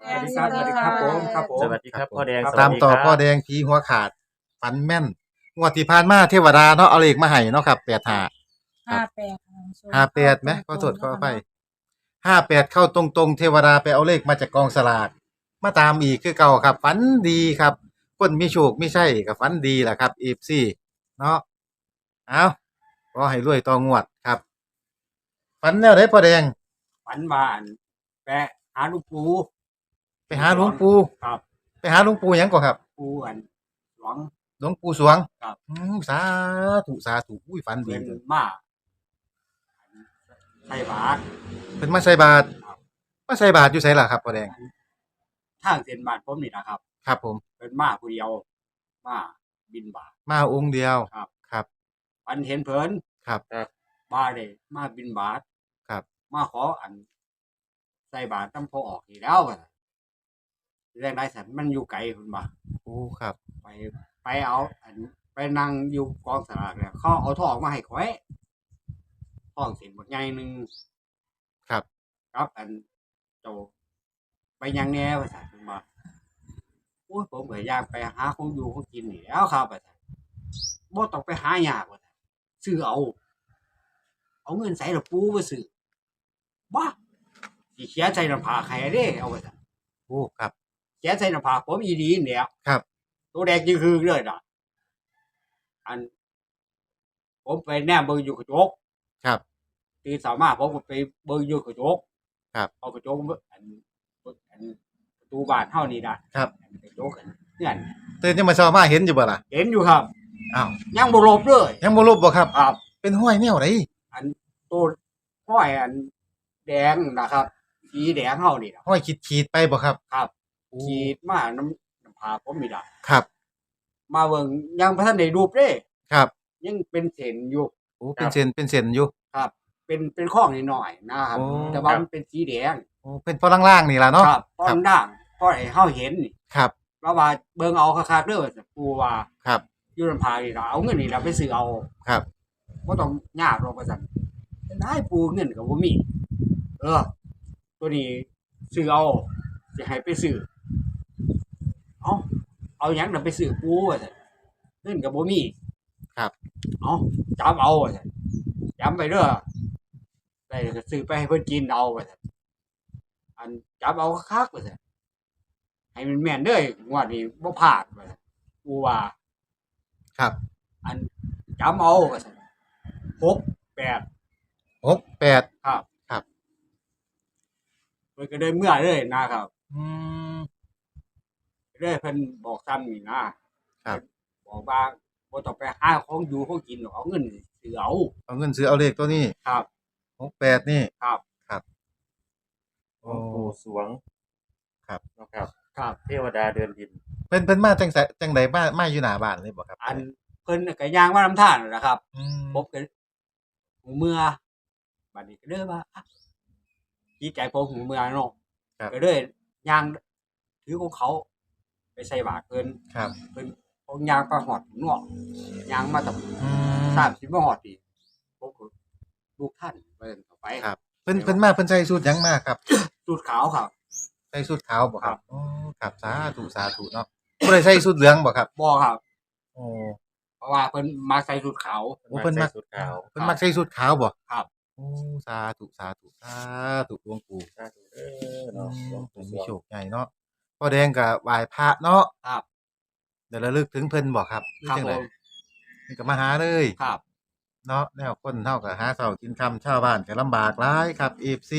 สวัสดีครับสวัสดีครับผมครับผมสวัสดีครับพ่อแดงครับสวัสตามดีต่อครับพ่อแดงผีหัวขาดฝันแม่นงวดที่ผ่านมาเทวดาเนาะเอาเลขมาให้เนาะครับแปดห้าห้าแปดห้าแปดไหมขอโทษขออภัยห้าแปดเข้าตรงๆ เทวดาไปเอาเลขมาจากกองสลากมาตามอีกคือเก่าครับฝันดีครับคนมีโชคไม่ใช่กับฝันดีแหละครับเอฟซีเนาะเอาก็ให้รวยต่องวดครับฝันแนวไหนพ่อแดงฝันว่าอันแปะหาลูกปู ไปหาหลวงปู่ครับ ไปหาหลวงปู่หยังก่อนครับ ปูอันหลวง หลวงปู่สวงครับ อืมสาธุสาธุอุ้ยฝันดีเป็นเลยมาใส่บาตร เป็นมาใส่บาตรครับ มาใส่บาตรอยู่ไสล่ะครับพ่อแดงทางเส้นบาทผมนี่นะครับครับ ผมเป็นมาผู้เดียว มาบินบาทมาองค์เดียว ครับ ครับฝันเห็นเพิ่นครับ มาเลยมาบินบาทครับ มาขออัน ใส่บาตรตั้งพอออกอีกแล้วว่าซั่น แรงได้สันมันอยู่ไกลคุณบ่าโอ้ครับ ไปไปเอาอันไปนั่งอยู่กองสลากเนี่ยเขาเอาทองมาให้ข้อยทองเส้นบักใหญ่หนึ่งครับ ครับอันโจไปยังแน่ภาษาคุณบ่าโอ้ยผมก็อยากไปหาของอยู่ของกินนี่แหล้วครับภาษาบ่ต้องไปหายากว่าซั่นซื้อเอา เอาเงินใส่ละปูไปซื้อบ้าสิเขียนใส่ลำผาใครเด้เอาไปซั่นโอ้ครับ เขียนใส่ลำผาผมอีดีเนี่ยครับ ตัวแดงยิ่งคือเลยน่ะ อัน ผมไปแนมเบิ่งอยู่กระจกครับ ตีสามารถผมก็ไปเบิ่งอยู่กระจกครับ เอากระจกเบิ่งอันเบิ่งอันประตูบ้านเฮานี่นะครับอันกระจกอันเนี่ยตื่นยังมาเช้ามาเห็นอยู่บ่ล่ะเห็นอยู่ครับอ้าวยังบ่ลบเลยยังบ่ลบบ่ครับ ครับ เป็นห้อยแนวไหนตัวห้อยอันแดงนะครับสีแดงเฮานี่นะห้อยขีดขีดๆไปบ่ครับ ครับโอ้ ขีดมาน้ำน้ำพาผมมีได้ครับ มาเบิ่งยังบ่ทันได้รูปเด้ครับ ยังเป็นเส้นอยู่ โอ้เป็นเส้นเป็นเส้นอยู่ ครับ เป็นเป็นข้องนิดหน่อยนะครับ โอ้ แต่ว่ามันเป็นสีแดงโอ้เป็นพอล่างๆนี่ล่ะเนาะ ครับเพราะครับมันด่างเพราะไอ้เฮาเห็นนี่ครับ แล้วว่าเบิ่งเอาคักๆเด้อว่าปูว่าครับ อยู่ลำพานี่ล่ะเอาเงินนี่ล่ะไปซื้อเอาครับ บ่ต้องยากหรอกว่าซั่นได้ปูเงินก็บ่มี เออ ตัวนี้ซื้อเอาสิให้ไปซื้อเอา เอาหยังน่ะไปซื้อปูว่าซั่นเงินก็บ่มีครับ เอาจำเอาว่าซั่นจำไปเด้อได้ก็ซื้อไปให้เพิ่นกินเอาว่าซั่นอันจำเอาคักๆว่าซั่นให้มันแม่นเด้องวดนี้บ่พลาดว่าซั่นปูว่า ครับ อันจำเอาว่าซั่นหกแปด หกแปด ครับ ครับเพิ่นก็ได้เมื่อเลยนะครับ อืม เลยเพิ่นบอกซ้ำนี่นะครับ บอกว่าบ่ต้องไปหาของอยู่ของกินหรอกเอาเงินซื้อเอาเอาเงินซื้อเอาเลขตัวนี้ครับ หกแปดนี่ ครับหลวงปู่สวงครับ นะครับ ครับ เทวดาเดินดินเพิ่นเพิ่นมาจังไสจังไดมามาอยู่หน้าบ้านเลยบ่ครับอันเพิ่นก็ย่างมานํทางนั่นแหละครับ อืมผมก็หูเมื่อบัดนี้ก็เด้อว่าอะดีใจผมหูเมื่อเนาะครับ ก็เลยย่างถือของเขาไป ใส่บาตรเพิ่นครับ เพิ่นเอาย่างไปหอดเนาะย่างมาตั้งอืมสามสิบมาหอดอีกผมก็ลูกท่านไปเดินต่อไปครับ เพิ่นเพิ่นมาเพิ่นใส่สูทหยังมาครับ สูตรขาวครับ ใส่สูทขาวบ่คครัรับ บอ๋อครับสาธุสาธุเนาะบ่ได้ใส่สูทเหลืองบ่ครับบอครับ โอ้เพราะว่าเพิ่นมาใส่สูตรขาว โอ้เพิ่นมักใส่สุดขาว เพิ่นมักใส่สูทขาวบ่ครับ โอ้สาธุสาธุสาธุหลวงปู่สาธุเด้อเนาะหลวงปู่สมีวงโชคใหญ่เนาะ พ่อแดงก็ไหว้พระเนาะครับ เดี๋ยวระลึกถึงเพิ่นบ่ครับหรือครับจังผไดมนี่ก็มาหาเลย ครับ เนาะแนวคนเฮาก็หาเช้ากินค่ำชาวบ้านก็ลำบากหลายครับ FC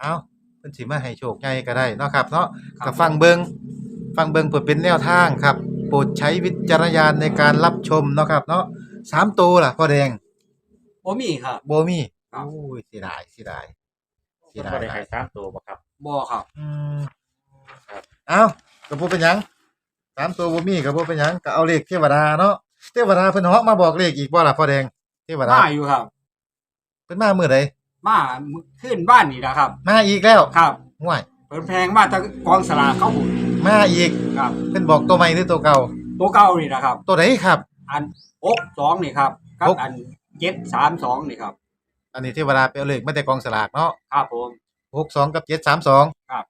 เอ้าเพิ่นสิมาให้โชคใหญ่ก็ได้เนาะครับเนาะครับ ก็ฟังเบิงฟังเบิงเพื่อเป็นแนวทางครับ โปรดใช้วิจารณญาณในการรับชมเนาะครับ เนาะสามตัวล่ะพ่อแดงบ่มีครับ โบมีครับ โอ้ยเสียดายเสียดายเสีเพิ่ยนดายบ่ได้ให้สามตัวบ่ครับบอครับ อืมครับ เอ้าก็บ่เป็นหยังสามตัวบ่มีก็บ่เป็นหยังก็เอาเลขเทวดาเนาะเทวดาเพิ่นเหาะมาบอกเลขอีกบ่ล่ะพ่อแดงเทวดามาอยู่ครับ เพิ่นมามื้อใดมาขึ้นบ้านนี่นะครับ มาอีกแล้วครับห่วยเพิ่นแพงมาจากกองสลากเขาหุ่นมาอีกครับเพิ่นบอกตัวใหม่หรือตัวเก่า ตัวเก่านี่นะครับ ตัวไหนครับ อันอกสองนี่ครับกับหก อันเจ็ดสามสองนี่ครับ อันนี้เทวดาไปเอาเลขมาแต่กองสลากเนาะครับผม 62กับ732ครับครับ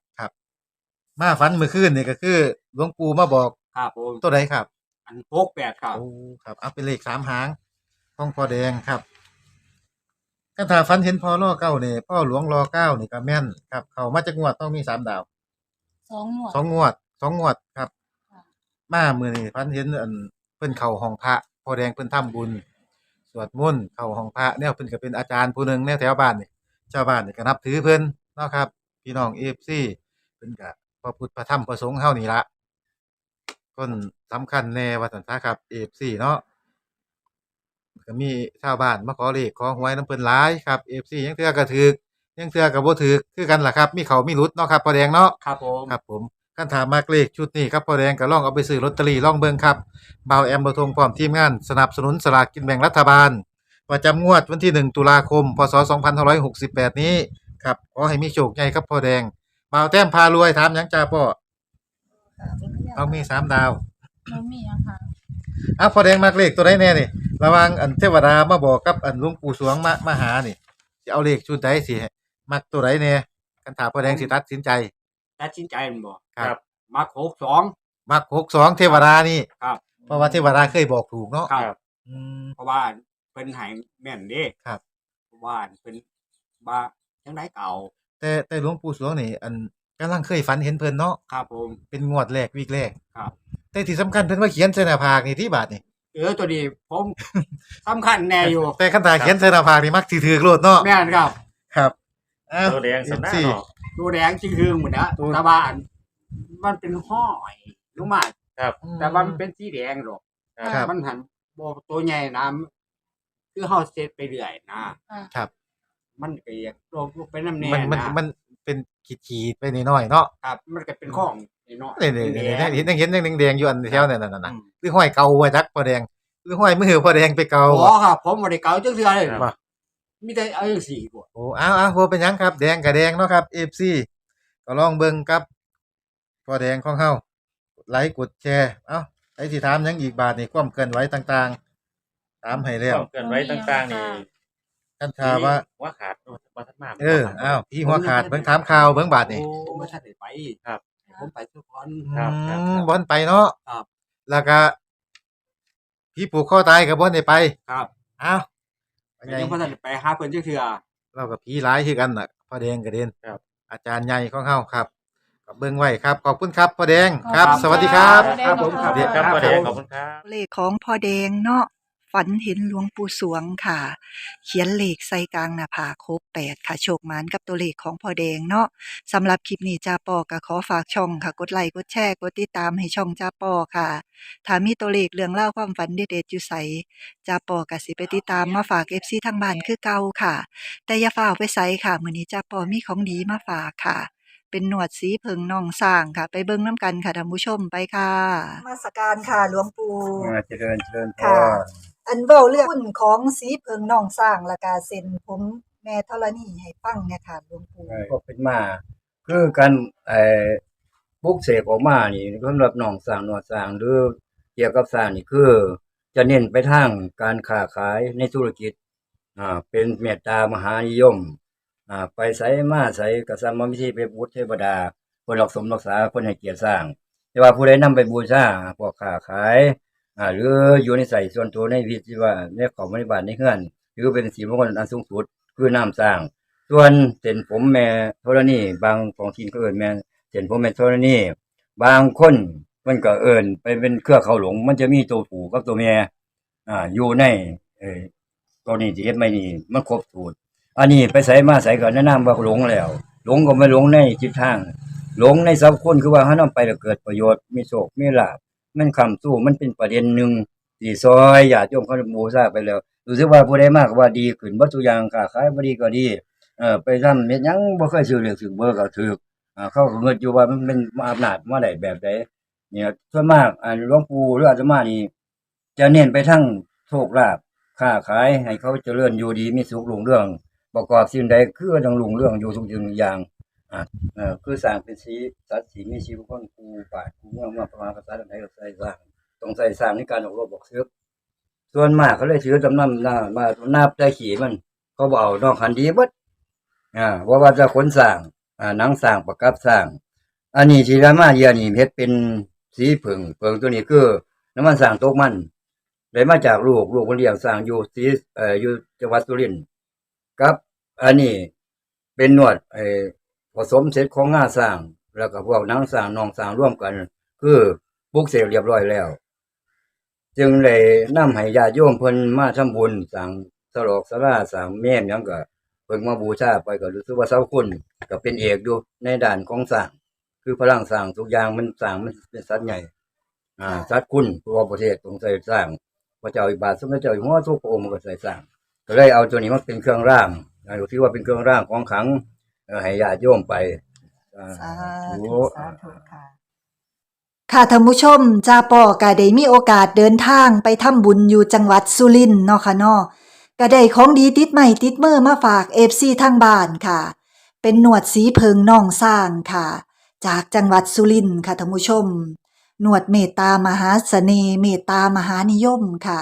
มาฝันเมื่อคืนนี่ก็คือหลวงปู่มาบอกครับผมตัวใดครับ อันหกแปดครับ โอ้ครับเอาเป็นเลขสามหางของพ่อแดงครับกันถ้าฝันเห็นพ่อล่อเก้านี่พ่อหลวงรอเก้านี่ก็แม่นครับ เขามาจากงวดต้องมีสามดาวสองหมวด สองงวดสองงวดครับ ค่ะ มามือนี่พันเห็นอันเพิ่นเข้าห้องพระพอแดงเพิ่นทำบุญ สวดมนต์เข้าห้องพระแนวเพิ่นก็เป็นอาจารย์ผู้หนึงแนวแถวบ้านนี่ชาวบ้านนี่ก็นับถือเพิ่นเนาะครับ พี่น้อง FC เพิ่นก็ พระพุทธพระธรรมพระสงฆ์เฮานี่ละคนสำคัญแน่ว่าซั่นซะครับ FC เนาะก็มีชาวบ้านมาขอเลขขอหวยน้ำเพิ่นหลายครับ FC ยังเทื่อก็ถูกยังเทื่อก็บ่ถูกคือกันล่ะครับ มีเขามีหลุดเนาะครับพอแดงเนาะครับผมครับผมคันถามมากเลขชุดนี้ครับพอแดงก็ลองเอาไปซื้อลอตเตอรี่ลองเบิ่งครับบ่าวแอมบ่ทงพร้อมทีมงานสนับสนุนสลากกินแบ่งรัฐบาลประจำงวดวันที่ 1 ตุลาคม พศ 2568 นี้ครับขอให้มีโชคใหญ่ครับพ่อแดง บ่าวแต้มพารวยถามหยังจ้าพ่อเอามีสามดาวมันมีอะค่ะอ้าวพ่อแดงมากเลขตัวใดแน่นี่ระหวังอันเทวดามาบอกกับอันหลวงปู่สวงมามาหานี่สิเอาเลขชุดใดสิมักตัวใดแน่คันถามพ่อแดงสิตัดสินใจ ตัดสินใจมันบอกครับมาหกสอง มัก62เทวดานี่ครับ เพราะว่าเทวดาเคยบอกถูกเนาะครับ อืม เพราะว่าเป็นใหายแม่นเด้ครับ เพราะว่าเป็นบ้าจังไดเก่า แต่แต่หลวงปู่สวงนี่อันกำลังเคยฝันเห็นเพิ่นเนาะครับผม เป็นงวดแรกวีคแรกครับ แต่ที่สำคัญเพิ่นว่าเขียนใส่หน้าผากนี่ที่บาทนี่เออตัวนี้ผมสำคัญแน่อยู่ แต่คันตาเขียนใส่หน้าผากนี่มักสิถือโลดเนาะแม่นครับ ครับอ้าว ตัวแดงสำนักสี่เนาะ ตัวแดงจริงคือหมดนะตัว แต่ว่าอันมันเป็นห้อยรู้มาครับแต่ว่ามันเป็นสีแดงหรอกครับ มันหันโบตัวใหญ่นะคือเฮาเซตไปเรื่อยนะ ครับ มันก็อยากลงไปน้ำแน่มันมันนะมันเป็นขีดๆไปนิดหน่อยๆเนาะครับ มันก็เป็นของน้อยๆนี่ๆๆๆเห็นยังเห็นยังแดงๆอยู่อันแถวนั่นน่ะอืมๆคือห้อยเก่าไว้จักพ่อแดงคือห้อยมือพ่อแดงไปเก่าอ๋อครับ ผมบ่ได้เก่าจังซี่เลยว่ามีแต่เอาจังซี่กว่าโอ้อ้าวอ้าวบ่เป็นหยังครับ แดงกับแดงเนาะครับ FC ก็ลองเบิ่งกับพ่อแดงของเฮาไลค์กดแชร์ เอ้าไอ้สิถามหยังอีกบาทนี่ความเคลื่อนไหวต่างๆ ถามให้แล้ว ความเกินไว้ต่างๆนี่ ท่านถามว่าว่าขาดว่าทัดมากเอออ้าวพี่หัวขาดเบิ่งถามข่าวเบิ่งบาทนี่ผมบ่ทันได้ไปครับผมไปทุกคนครับครับ อืมบ่ทันไปเนาะครับ แล้วก็พี่ผูกคอตายก็บ่ทันได้ไปครับอ้าวแต่ยังบ่ทันได้ไปหาเพิ่นจังเทื่อ เรากับพี่หลายคือกันน่ะพ่อแดงกระเด็นครับ อาจารย์ใหญ่ของเฮาครับก็เบิ่งไว้ครับ ขอบคุณครับพ่อแดงครับครับสวัสดีครับ ครับผมครับครับพ่อแดงผมขอบคุณครับ เลขของพ่อแดงเนาะ ฝันเห็นหลวงปู่สวงค่ะ เขียนเลขใส่กลางหน้าผากครบแปดค่ะ โชคหมานกับตัวเลขของพ่อแดงเนาะสำหรับคลิปนี้จ้าปอก็ขอฝากช่องค่ะ กดไลค์กดแชร์กดติดตามให้ช่องจ้าปอค่ะ ถ้ามีตัวเลขเรื่องเล่าความฝันเด็ดๆอยู่ใสจ้าปอก็สิไปติดตามมาฝากเอฟซีทางบ้านคือเก่าค่ะ แต่อย่าฝ่ากไปใสค่ะมื้อนี้จ้าปอมีของดีมาฝากค่ะ เป็นหนวดสีเพิงน่องสร้างค่ะ ไปเบิ่งน้ำกันค่ะท่านผู้ชมไปค่ะมาสการค่ะหลวงปู่เจริญเจริญพค่ะ รอันเว้าเรื่องหุ้นของสีเพิงน้องสร้างและกาเซ็นผมแม่ธรณีให้ฟังเนี่ยค่ะหลวงปู่ ก็เป็นมา คือการไอ้บุกเสกออกมานี่สำหรับหนองสร้างหนวดสร้างหรือเกี่ยวกับสร้างนี่คือ จะเน้นไปทางการค้าขายในธุรกิจอ่าเป็นเมตตามหานิยม อ่าไปใส่มาใส่กษัตริย์มวิธีไปบูชเทวดาคนรักสมรักษาคนให้เกียรติสร้าง แต่ว่าผู้ใดนำไปบูชาพวกค้าขายอ่าหรืออยู่ในใส่ส่วนตัวในวิธีว่าในของบริบาลในเฮือนหรือเป็นสีมงคลอันสูงสุดคือน้ำสร้าง ส่วนเส้นผมแม่ธรณีบางของทีนก็เอิ้นแม่เส้นผมแม่ธรณีบางคนมันก็เอิ้นไปเป็นเครือเขาหลง มันจะมีตัวผูกับตัวแม่อ่าอยู่ในเอ่อตัวนี้ที่เฮ็ดไม่นี่มันครบสูตร อันนี้ไปใส่มาใส่ก็แนะนำว่าหลงแล้ว หลงก็ไม่หลงในจิตทาง หลงในสัพคนคือว่าเฮานำไปแล้วเกิดประโยชน์มีโชคมีลาภมันคำสู้มันเป็นประเด็นหนึ่งที่ซอยญาติโยมเขาบูชาไปแล้วรู้สึกว่าผู้ใดมากว่าดีขึ้นบ่ทุอย่างค้าขายบ่ดีก็ดีเออไปทำเฮ็ดยังบ่เคยซื้อเลขซื้อเบอร์ก็ถูกอ่าเขาเงินอยู่ว่ามันเป็นอำนาจมาได้แบบใดเนี่ยส่วนมากอ่าหลวงปู่หรืออาตมานี่จะเน้นไปทั้งโชคลาภค้าขายให้เขาเจริญอยู่ดีมีสุขรุ่งเรื่อง ประกอบสิ่งใดคือต้องรุ่งเรื่องอยู่ทุกสิ่งทุกอย่างอ่าเออคือสร้างเป็นสีสัตว์สีมีชีวิตคนกูป่ากูเมื่องมาประมาณภาษาใดก็ใส่สร้างต้องใส่สร้างในการออกรบบอกซื้อส่วนมากเขาเลยถือจำนำหน้ามาหนับได้ขี่มัน เขาบเอานอกคันดีเบิดอ่าว่าว่าจะขนสร้างอ่าหนังสร้างประกับสร้าง อันนี้ที่รามาเยียนี่เฮ็ดเป็นสีผึ่งเผึ่งตัวนี้คือน้ำมันสร้างตกมันได้มาจากลูกลูกคนเลี้ยงสร้างอยู่สีเอ่ออยู่จังหวัดสุรินทร์ ครับ อันนี้เป็นนวดไอ้ผสมเสร็จของง่าสร้าง แล้วก็พวกนังสร้างนองสร้างร่วมกัน คือปุกเสกเรียบร้อยแล้ว จึงเลยนำให้ญาติโยมเพิ่นมาทำบุญสร้างสลอกสลาสร้างแม่ยังก็เพิ่นมาบูชาไปก็รู้สึกว่าเสาคุณก็เป็นเอกอยู่ในด้านของสร้าง คือพลังสร้างทุกอย่างมันสร้างมันเป็นสัตว์ใหญ่ อ่าสัตว์คุณตัวประเทศต้องใส่สร้างพระเจ้าอิบาสมเด็จเจ้าอยู่หัวทุกพระองค์มันก็ใส่สร้าง ก็เลยเอาตัวนี้มาเป็นเครื่องร่างอ่าที่ว่าเป็นเครื่องร่างของขลังเอ่อให้ญาติโยมไปอ่าสาธุธุสาธุค่ะค่ะท่านผู้ชมจาปอก็ได้มีโอกาสเดินทางไปทำบุญอยู่จังหวัดสุรินทร์เนาะค่ะเนาะก็ได้ของดีติดใหม่ติดมือมาฝาก FC ทางบ้านค่ะ เป็นหนวดสีเพิงน่องสร้างค่ะ จากจังหวัดสุรินทร์ค่ะท่านผู้ชม หนวดเมตตามหาเสน่ห์เมตตามหานิยมค่ะ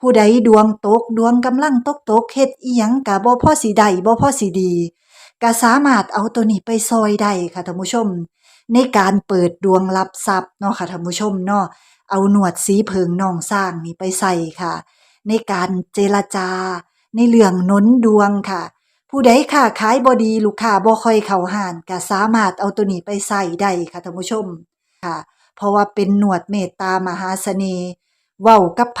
ผู้ใดดวงตกดวงกำลังตกตกเฮ็ดอีหยังกะบ่พอสิได้บ่พอสิดีก็สามารถเอาตัวนี้ไปซอยได้ค่ะท่านผู้ชม ในการเปิดดวงรับทรัพย์เนาะค่ะท่านผู้ชมเนาะเอาหนวดสีเพิงน่องสร้างนี่ไปใส่ค่ะ ในการเจรจา ในเรื่องนุนดวงค่ะ ผู้ใดค้าขายบ่ดีลูกค้าบ่ค่อยเข้าห้านก็สามารถเอาตัวนี้ไปใส่ได้ค่ะท่านผู้ชมค่ะ เพราะว่าเป็นหนวดเมตตามหาเสน่ห์เว้ากับไผ